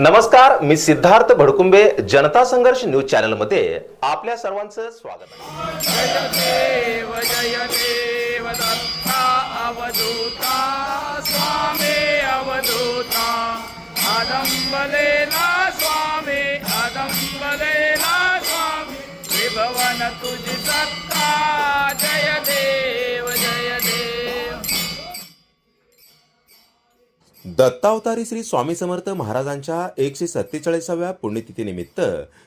नमस्कार मी सिद्धार्थ भडकुंबे जनता संघर्ष न्यूज चॅनलमध्ये आपल्या सर्वांचं स्वागत देव जय स्वामी स्वामी अदंबलेला स्वामी तुझी सत्ता दत्तावतारी श्री स्वामी समर्थ महाराजांच्या एकशे सत्तेचाळीसाव्या पुण्यतिथीनिमित्त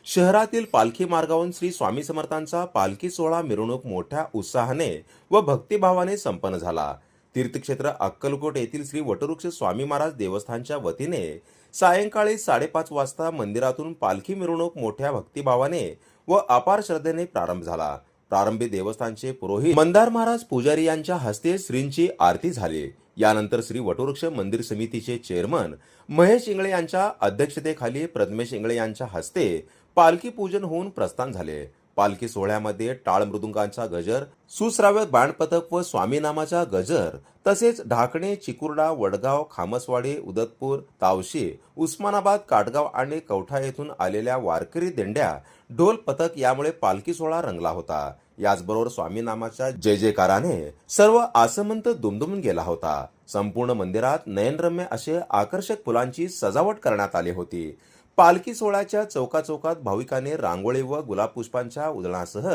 शहरातील पालखी मार्गावरून श्री स्वामी समर्थांचा पालखी सोहळा मिरवणूक मोठ्या उत्साहाने व भक्तिभावाने संपन्न झाला. तीर्थक्षेत्र अक्कलकोट येथील श्री वटवृक्ष स्वामी महाराज देवस्थानच्या वतीने सायंकाळी साडेपाच वाजता मंदिरातून पालखी मिरवणूक मोठ्या भक्तिभावाने व अपार श्रद्धेने प्रारंभ झाला. प्रारंभी देवस्थानचे पुरोहित मंदार महाराज पुजारी यांच्या हस्ते श्रींची आरती झाली. यानंतर श्री वटवृक्ष मंदिर समितीचे चेअरमन महेश इंगळे यांच्या अध्यक्षतेखाली प्रथमेश इंगळे यांच्या हस्ते पालखी पूजन होऊन प्रस्थान झाले. पालखी सोहळ्यामध्ये टाळ मृदुंगांचा गजर सुश्राव्य बाणपथक व स्वामीनामाचा गजर तसेच ढाकणे चिकुर्डा वडगाव खामसवाडी उदतपूर तावशी उस्मानाबाद काटगाव आणि कवठा येथून आलेल्या वारकरी दिंड्या ढोल पथक यामुळे पालखी सोहळा रंगला होता. याचबरोबर स्वामीनामाच्या जय जयकाराने सर्व आसमंत दुमदुमून गेला होता. संपूर्ण मंदिरात नयनरम्य असे आकर्षक फुलांची सजावट करण्यात आली होती. पालखी सोहळ्याच्या चौका चौकात भाविकांनी रांगोळी व गुलाब पुष्पांच्या उधळणासह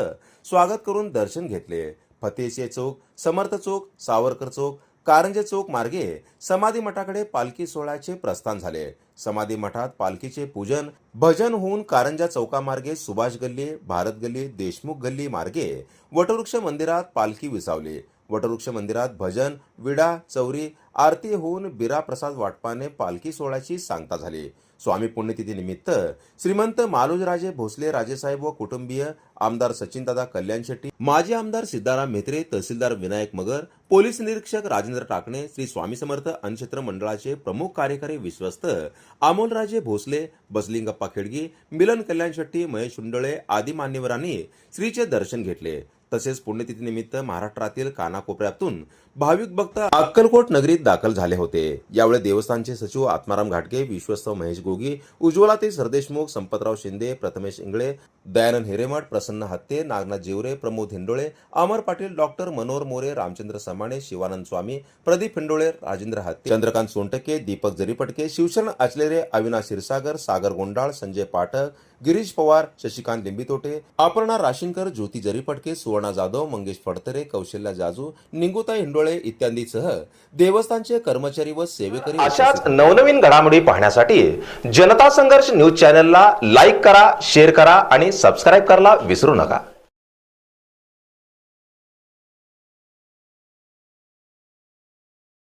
स्वागत करून दर्शन घेतले. फतेशे चौक समर्थ चौक सावरकर चौक कारंजे चौक मार्गे समाधी मठाकडे पालखी सोहळ्याचे प्रस्थान झाले. समाधी मठात पालखीचे पूजन भजन होऊन कारंजा चौकामार्गे सुभाष गल्ली भारत गल्ली देशमुख गल्ली मार्गे वटवृक्ष मंदिरात पालखी विसावली. वटवृक्ष मंदिरात भजन विडा चौरी आरती होऊन बिरा प्रसाद वाटपाने पालखी सोहळ्याची सांगता झाली. स्वामी पुण्यतिथीनिमित्त श्रीमंत मालोजराजे भोसले राजेसाहेब व कुटुंबीय आमदार सचिनदादा कल्याण शेट्टी माजी आमदार सिद्धाराम म्हेत्रे तहसीलदार विनायक मगर पोलीस निरीक्षक राजेंद्र टाकणे श्री स्वामी समर्थ अनक्षेत्र मंडळाचे प्रमुख कार्यकारी विश्वस्त अमोलराजे भोसले बसलिंगप्पा खेडगी मिलन कल्याण शेट्टी महेश शुंडळे आदी मान्यवरांनी श्रीचे दर्शन घेतले. तसेच पुण्यतिथीनिमित्त महाराष्ट्रातील कानाकोपऱ्यातून भाविक भक्त अक्कलकोट नगरीत दाखल झाले होते. यावेळी देवस्थानचे सचिव आत्माराम घाटगे विश्वस्त महेश गोगी उज्ज्वला ते सरदेशमुख संपतराव शिंदे प्रथमेश इंगळे दयानंद हिरेमठ प्रसन्न हत्ते नागनाथ जिवरे प्रमोद हिंडोळे अमर पाटील डॉक्टर मनोहर मोरे रामचंद्र समाणे शिवानंद स्वामी प्रदीप हिंडोळे राजेंद्र हत्ते चंद्रकांत सोनटके दीपक जरीपटके शिवशरण आचलेरे अविनाश क्षीरसागर सागर गोंडाळ संजय पाठक गिरीश पवार शशिकांत लिंबितोटे अपर्णा राशींकर ज्योती जरीपटके सुवर्णा जाधव मंगेश फडतरे कौशल्या जाजू निंगुता हिंडोळे इत्यादींसह देवस्थानचे कर्मचारी व सेवेकरी अशाच नवनवीन घडामोडी पाहण्यासाठी जनता संघर्ष न्यूज चॅनलला लाईक करा शेअर करा आणि सबस्क्राईब करायला विसरू नका.